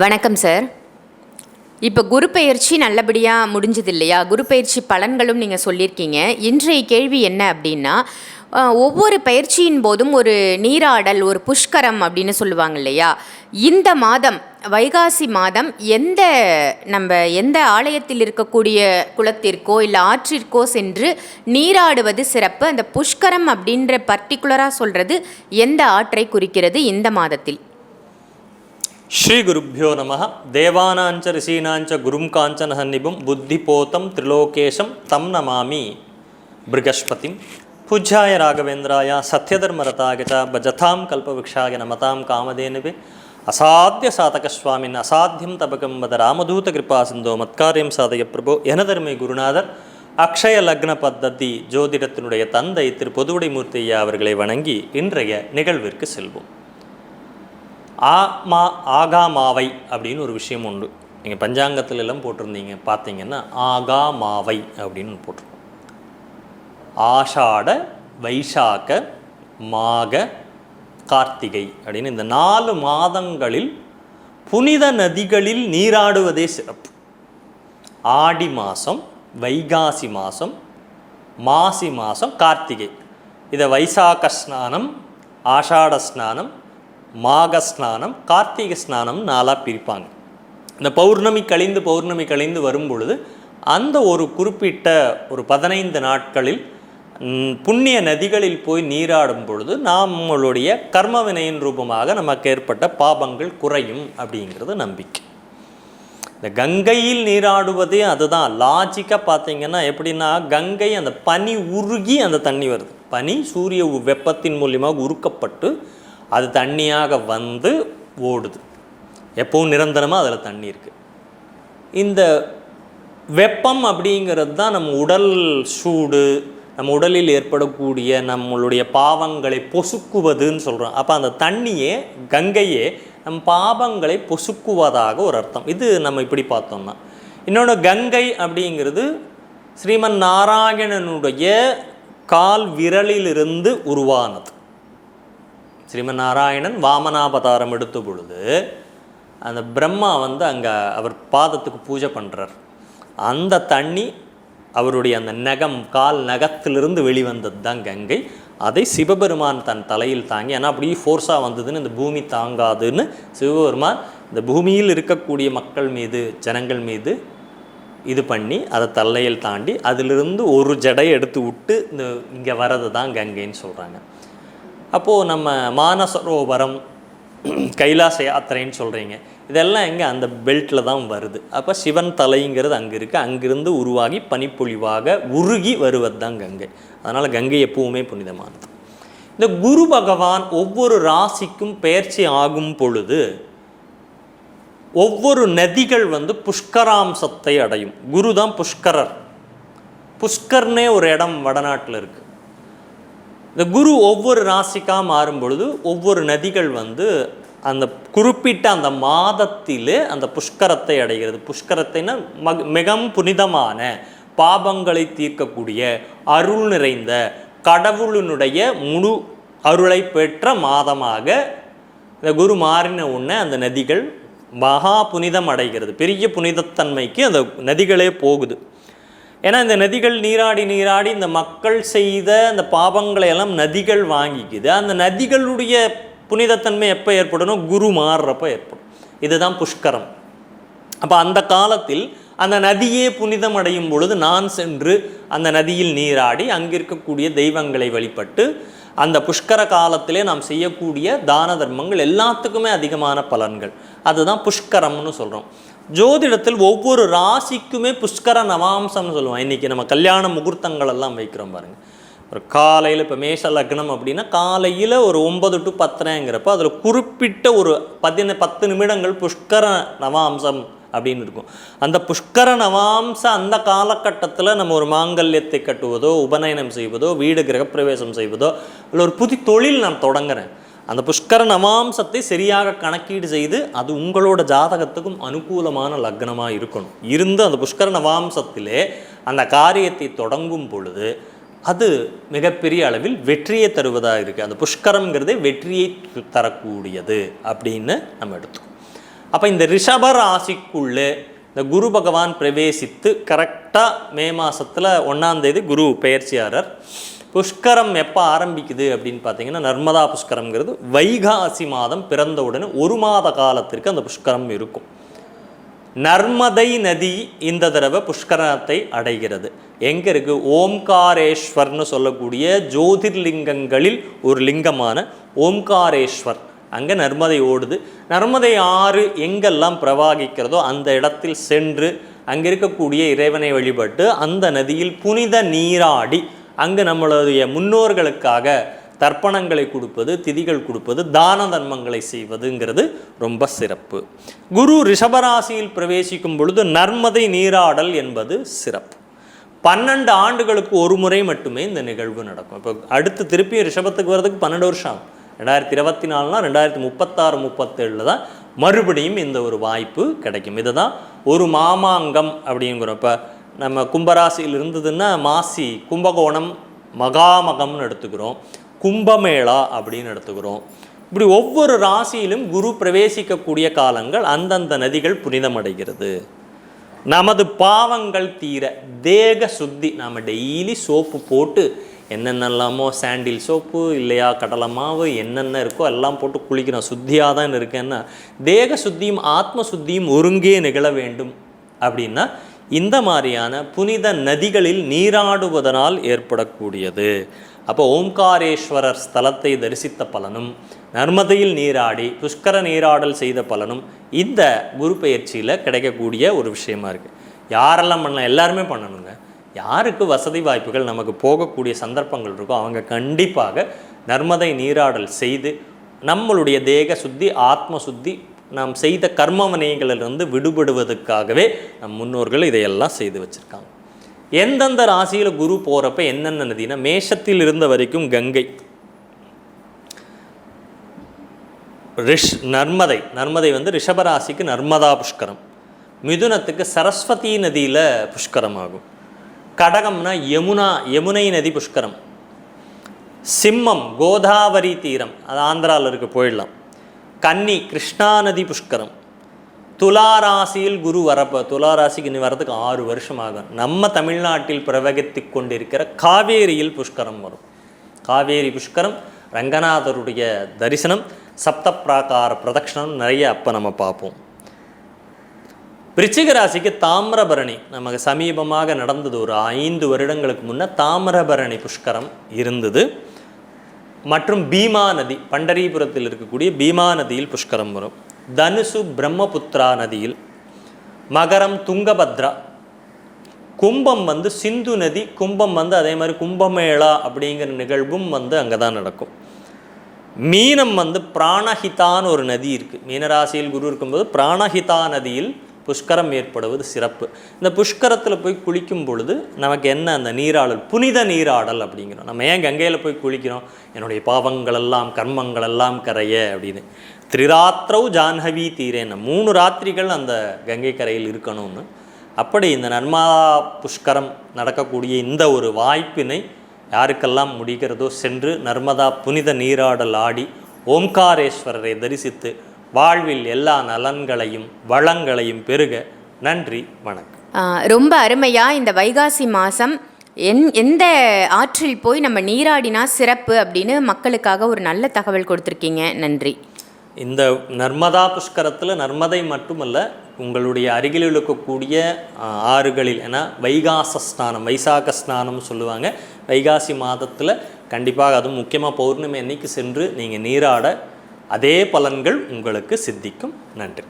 வணக்கம் சார் இப்போ குரு பயிற்சி நல்லபடியாக முடிஞ்சது இல்லையா குரு பயிற்சி பலன்களும் நீங்கள் சொல்லியிருக்கீங்க. இன்றைய கேள்வி என்ன அப்படின்னா ஒவ்வொரு பயிற்சியின் போதும் ஒரு நீராடல் ஒரு புஷ்கரம் அப்படின்னு சொல்லுவாங்க இல்லையா? இந்த மாதம் வைகாசி மாதம் எந்த நம்ம எந்த ஆலயத்தில் இருக்கக்கூடிய குளத்திற்கோ இல்லை ஆற்றிற்கோ சென்று நீராடுவது சிறப்பு? அந்த புஷ்கரம் அப்படின்ற பர்டிகுலராக சொல்கிறது எந்த ஆற்றை குறிக்கிறது இந்த மாதத்தில்? ஸ்ரீ ஸ்ரீகுருப்போ நம தேவானாஞ்ச ரிஷீனாஞ்ச குரும் காஞ்சன சந்நிபும் புத்திபோத்தம் திரிலோகேஷம் தம் நமாமி. பிருகஸ்பதிம். பூஜ்யாய ராகவேந்திராய சத்யதர்மரதாகச்ச பஜதாம் கல்பவிக்ஷாய நமதாம் காமதேனுவே. அசாத்திய சாதகஸ்வாமின் அசாத்தியம் தபகம் வத ராமதூத கிருபா சிந்தோ மத்காரியம் சாதய பிரபோ எனதர்மை குருநாதர். அக்ஷய லக்ன பத்ததி ஜோதிடத்தினுடைய தந்தை திரு பொதுவுடைமூர்த்தி அவர்களை வணங்கி இன்றைய நிகழ்விற்கு செல்வோம். ஆ மா ஆகா மாவை அப்படின்னு ஒரு விஷயம் உண்டு. நீங்கள் பஞ்சாங்கத்தில் எல்லாம் போட்டிருந்தீங்க பார்த்தீங்கன்னா ஆகா மாவை அப்படின்னு போட்டிருக்கோம். ஆஷாட வைசாக மாக கார்த்திகை அப்படின்னு இந்த நாலு மாதங்களில் புனித நதிகளில் நீராடுவதே சிறப்பு. ஆடி மாதம் வைகாசி மாதம் மாசி மாதம் கார்த்திகை. இதை வைசாக ஸ்நானம் ஆஷாட ஸ்நானம் மாக ஸ்நானம் கார்த்திகை ஸ்நானம் நாளாக பிரிப்பாங்க. இந்த பௌர்ணமி கழிந்து பௌர்ணமி கழிந்து வரும் பொழுது அந்த ஒரு குறிப்பிட்ட ஒரு பதினைந்து நாட்களில் புண்ணிய நதிகளில் போய் நீராடும் பொழுது நம்மளுடைய கர்ம வினையின் ரூபமாக நமக்கு ஏற்பட்ட பாபங்கள் குறையும் அப்படிங்கிறது நம்பிக்கை. இந்த கங்கையில் நீராடுவதே அதுதான். லாஜிக்காக பார்த்தீங்கன்னா எப்படின்னா கங்கை அந்த பனி உருகி அந்த தண்ணி வருது. பனி சூரிய உ- வெப்பத்தின் மூலியமாக உருக்கப்பட்டு அது தண்ணியாக வந்து ஓடுது. எப்பவும் நிரந்தரமாக அதில் தண்ணி இருக்குது இந்த வெப்பம் அப்படிங்கிறது தான் நம்ம உடல் சூடு நம்ம உடலில் ஏற்படக்கூடிய நம்மளுடைய பாவங்களை பொசுக்குவதுன்னு சொல்கிறோம் அப்போ அந்த தண்ணியே கங்கையே நம் பாவங்களை பொசுக்குவதாக ஒரு அர்த்தம். இது நம்ம இப்படி பார்த்தோம்னா. இன்னொன்று கங்கை அப்படிங்கிறது ஸ்ரீமன் நாராயணனுடைய கால் விரலிலிருந்து உருவானது. ஸ்ரீமநாராயணன் நாராயணன் எடுத்த பொழுது அந்த பிரம்மா வந்து அங்கே அவர் பாதத்துக்கு பூஜை பண்ணுறார் அந்த தண்ணி அவருடைய அந்த நகம் கால் நகத்திலிருந்து வெளிவந்தது தான் கங்கை. அதை சிவபெருமான் தன் தலையில் தாங்கி ஏன்னா அப்படியே ஃபோர்ஸாக வந்ததுன்னு இந்த பூமி தாங்காதுன்னு சிவபெருமான் இந்த பூமியில் இருக்கக்கூடிய மக்கள் மீது ஜனங்கள் மீது இது பண்ணி அதை தலையில் தாண்டி அதிலிருந்து ஒரு ஜடையை எடுத்து விட்டு இந்த இங்கே வர்றது தான் கங்கைன்னு சொல்கிறாங்க அப்போது நம்ம மானசரோவரம் கைலாச யாத்திரைன்னு சொல்கிறீங்க இதெல்லாம் எங்கே? அந்த பெல்ட்டில் தான் வருது. அப்போ சிவன் தலைங்கிறது அங்கே இருக்குது அங்கிருந்து உருவாகி பனிப்பொழிவாக உருகி வருவது தான் கங்கை. அதனால் கங்கை எப்பவுமே புனிதமானது. இந்த குரு பகவான் ஒவ்வொரு ராசிக்கும் பெயர்ச்சி ஆகும் பொழுது ஒவ்வொரு நதிகள் வந்து புஷ்கராம்சத்தை அடையும். குரு தான் புஷ்கரர். புஷ்கர்னே ஒரு இடம் வடநாட்டில் இருக்குது இந்த குரு ஒவ்வொரு ராசிக்காக மாறும் பொழுது ஒவ்வொரு நதிகள் வந்து அந்த குறிப்பிட்ட அந்த மாதத்திலே அந்த புஷ்கரத்தை அடைகிறது. புஷ்கரத்தைன்னா மக மிகவும் புனிதமான பாபங்களை தீர்க்கக்கூடிய அருள் நிறைந்த கடவுளினுடைய முழு அருளை பெற்ற மாதமாக இந்த குரு மாறின உடனே அந்த நதிகள் மகா புனிதம் அடைகிறது. பெரிய புனிதத்தன்மைக்கு அந்த நதிகளே போகுது. ஏன்னா இந்த நதிகள் நீராடி நீராடி இந்த மக்கள் செய்த அந்த பாவங்களை எல்லாம் நதிகள் வாங்கிக்குது. அந்த நதிகளுடைய புனிதத்தன்மை எப்போ ஏற்படணும் குரு மாறுறப்ப ஏற்படும். இதுதான் புஷ்கரம். அப்போ அந்த காலத்தில் அந்த நதியே புனிதம் அடையும் பொழுது நான் சென்று அந்த நதியில் நீராடி அங்கே இருக்கக்கூடிய தெய்வங்களை வழிபட்டு அந்த புஷ்கர காலத்திலே நாம் செய்யக்கூடிய தான தர்மங்கள் எல்லாத்துக்குமே அதிகமான பலன்கள். அதுதான் புஷ்கரம்னு சொல்கிறோம் ஜோதிடத்தில் ஒவ்வொரு ராசிக்குமே புஷ்கர நவாம்சம்னு சொல்லுவோம் இன்றைக்கி நம்ம கல்யாண முகூர்த்தங்கள் எல்லாம் வைக்கிறோம் பாருங்கள் ஒரு காலையில் இப்போ மேஷ லக்னம் அப்படின்னா காலையில் ஒரு ஒன்பது டு பத்தரைங்கிறப்ப அதில் குறிப்பிட்ட ஒரு பதின பத்து நிமிடங்கள் புஷ்கர நவாம்சம் அப்படின்னு இருக்கும். அந்த புஷ்கர நவாம்ச அந்த காலகட்டத்தில் நம்ம ஒரு மாங்கல்யத்தை கட்டுவதோ உபநயனம் செய்வதோ வீடு கிரகப்பிரவேசம் செய்வதோ இல்லை ஒரு புது தொழில் நான் தொடங்குறேன். அந்த புஷ்கர நவாம்சத்தை சரியாக கணக்கீடு செய்து அது உங்களோட ஜாதகத்துக்கும் அனுகூலமான லக்னமாக இருக்கணும். இருந்து அந்த புஷ்கர நவாம்சத்திலே அந்த காரியத்தை தொடங்கும் பொழுது அது மிகப்பெரிய அளவில் வெற்றியை தருவதாக இருக்குது அந்த புஷ்கரம்ங்கிறதே வெற்றியை தரக்கூடியது அப்படின்னு நம்ம எடுத்துக்கோம் அப்போ இந்த ரிஷப ராசிக்குள்ளே இந்த குரு பகவான் பிரவேசித்து கரெக்டாக மே மாதத்தில் ஒன்றாந்தேதி குரு பெயர்ச்சியாரர் புஷ்கரம் எப்போ ஆரம்பிக்குது அப்படின்னு பார்த்தீங்கன்னா நர்மதா புஷ்கரம்ங்கிறது வைகாசி மாதம் பிறந்தவுடனே ஒரு மாத காலத்திற்கு அந்த புஷ்கரம் இருக்கும். நர்மதை நதி இந்த தடவை புஷ்கரத்தை அடைகிறது. எங்கே இருக்குது ஓம்காரேஸ்வர்னு சொல்லக்கூடிய ஜோதிர்லிங்கங்களில் ஒரு லிங்கமான ஓம்காரேஸ்வர் அங்கே நர்மதை ஓடுது. நர்மதை ஆறு எங்கெல்லாம் பிரவாகிக்கிறதோ அந்த இடத்தில் சென்று அங்கே இருக்கக்கூடிய இறைவனை வழிபட்டு அந்த நதியில் புனித நீராடி அங்கு நம்மளுடைய முன்னோர்களுக்காக தர்ப்பணங்களை கொடுப்பது திதிகள் கொடுப்பது தான தர்மங்களை செய்வதுங்கிறது ரொம்ப சிறப்பு. குரு ரிஷபராசியில் பிரவேசிக்கும் பொழுது நர்மதை நீராடல் என்பது சிறப்பு. பன்னெண்டு ஆண்டுகளுக்கு ஒரு முறை மட்டுமே இந்த நிகழ்வு நடக்கும். இப்போ அடுத்து திருப்பி ரிஷபத்துக்கு வர்றதுக்கு பன்னெண்டு வருஷம் ஆகும். ரெண்டாயிரத்தி இருபத்தி நாலுனா ரெண்டாயிரத்தி முப்பத்தாறு முப்பத்தேழில் தான் மறுபடியும் இந்த ஒரு வாய்ப்பு கிடைக்கும். இதுதான் ஒரு மாமாங்கம் அப்படிங்கிறப்போ நம்ம கும்பராசியில் இருந்ததுன்னா மாசி கும்பகோணம் மகாமகம்னு எடுத்துக்கிறோம். கும்பமேளா அப்படின்னு எடுத்துக்கிறோம். இப்படி ஒவ்வொரு ராசியிலும் குரு பிரவேசிக்கக்கூடிய காலங்கள் அந்தந்த நதிகள் புனிதமடைகிறது. நமது பாவங்கள் தீர தேக சுத்தி நாம் டெய்லி சோப்பு போட்டு என்னென்னலாமோ சாண்டில் சோப்பு இல்லையா கடலை மாவு என்னென்ன இருக்கோ எல்லாம் போட்டு குளிக்கிறோம். சுத்தியாக தான் இருக்கேன்னா தேக சுத்தியும் ஆத்ம சுத்தியும் ஒருங்கே நிகழ வேண்டும். அப்படின்னா இந்த மாதிரியான புனித நதிகளில் நீராடுவதனால் ஏற்படக்கூடியது. அப்போ ஓம்காரேஸ்வரர் ஸ்தலத்தை தரிசித்த பலனும் நர்மதையில் நீராடி புஷ்கர நீராடல் செய்த பலனும் இந்த குரு பயிற்சியில் கிடைக்கக்கூடிய ஒரு விஷயமா இருக்குது யாரெல்லாம் பண்ணலாம்? எல்லாருமே பண்ணணுங்க. யாருக்கு வசதி வாய்ப்புகள் நமக்கு போகக்கூடிய சந்தர்ப்பங்கள் இருக்கோ அவங்க கண்டிப்பாக நர்மதை நீராடல் செய்து நம்மளுடைய தேக சுத்தி ஆத்ம சுத்தி நாம் செய்த கர்ம வினைகளிலிருந்து விடுபடுவதற்காகவே நம் முன்னோர்கள் இதையெல்லாம் செய்து வச்சுருக்காங்க. எந்தெந்த ராசியில் குரு போகிறப்ப என்னென்ன நதினா மேஷத்தில் இருந்த வரைக்கும் கங்கை. ரிஷ் நர்மதை. நர்மதை வந்து ரிஷபராசிக்கு நர்மதா புஷ்கரம். மிதுனத்துக்கு சரஸ்வதி நதியில் புஷ்கரம் ஆகும் கடகம்னா யமுனா யமுனை நதி புஷ்கரம். சிம்மம் கோதாவரி தீரம். அது ஆந்திராவில் இருக்க போயிடலாம். கன்னி கிருஷ்ணா நதி புஷ்கரம். துலா ராசியில் குரு வரப்போ துலா ராசிக்கு இனி வரதுக்கு ஆறு வருஷம் ஆகும் நம்ம தமிழ்நாட்டில் பிரவகித்து கொண்டிருக்கிற காவேரியில் புஷ்கரம் வரும். காவேரி புஷ்கரம் ரங்கநாதருடைய தரிசனம் சப்த பிராகார பிரதட்சணம் நிறைய அப்போ நம்ம பார்ப்போம். விருச்சிக ராசிக்கு தாமிரபரணி. நமக்கு சமீபமாக நடந்தது ஒரு ஐந்து வருடங்களுக்கு முன்னே தாமிரபரணி புஷ்கரம் இருந்தது. மற்றும் பீமா நதி பண்டரிபுரத்தில் இருக்கக்கூடிய பீமா நதியில் புஷ்கரம் வரும். தனுசு பிரம்மபுத்ரா நதியில் மகரம் துங்கபத்ரா. கும்பம் வந்து சிந்து நதி கும்பம் வந்து அதே மாதிரி கும்பமேளா அப்படிங்கிற நிகழ்வும் வந்து அங்கே தான் நடக்கும். மீனம் வந்து பிராணஹிதான்னு ஒரு நதி இருக்குது மீனராசியில் குரு இருக்கும்போது பிராணஹிதா நதியில் புஷ்கரம் ஏற்படுவது சிறப்பு. இந்த புஷ்கரத்தில் போய் குளிக்கும் பொழுது நமக்கு என்ன அந்த நீராடல் புனித நீராடல் அப்படிங்கிறோம். நம்ம ஏன் கங்கையில் போய் குளிக்கிறோம்? என்னுடைய பாவங்கள் எல்லாம் கர்மங்கள் எல்லாம் கரைய அப்படின்னு. திரிராத்திரவு ஜான்ஹவி தீரேன்னு மூணு ராத்திரிகள் அந்த கங்கை கரையில் இருக்கணும்னு. அப்படி இந்த நன்மா புஷ்கரம் நடக்கக்கூடிய இந்த ஒரு வாய்ப்பினை யாருக்கெல்லாம் முடிகிறதோ சென்று நர்மதா புனித நீராடல் ஆடி ஓம்காரேஸ்வரரை தரிசித்து வாழ்வில் எல்லா நலன்களையும் வளங்களையும் பெருக நன்றி வணக்கம். ரொம்ப அருமையாக இந்த வைகாசி மாதம் என் எந்த ஆற்றில் போய் நம்ம நீராடினா சிறப்பு அப்படின்னு மக்களுக்காக ஒரு நல்ல தகவல் கொடுத்துருக்கீங்க. நன்றி. இந்த நர்மதா புஷ்கரத்தில் நர்மதை மட்டுமல்ல உங்களுடைய அருகில் இருக்கக்கூடிய ஆறுகளில் ஏன்னா வைகாச ஸ்நானம் வைசாக ஸ்நானம்னு சொல்லுவாங்க. வைகாசி மாதத்தில் கண்டிப்பாக அதுவும் முக்கியமாக பௌர்ணமி அன்னைக்கு சென்று நீங்கள் நீராட அதே பலன்கள் உங்களுக்கு சித்திக்கும். நன்றி.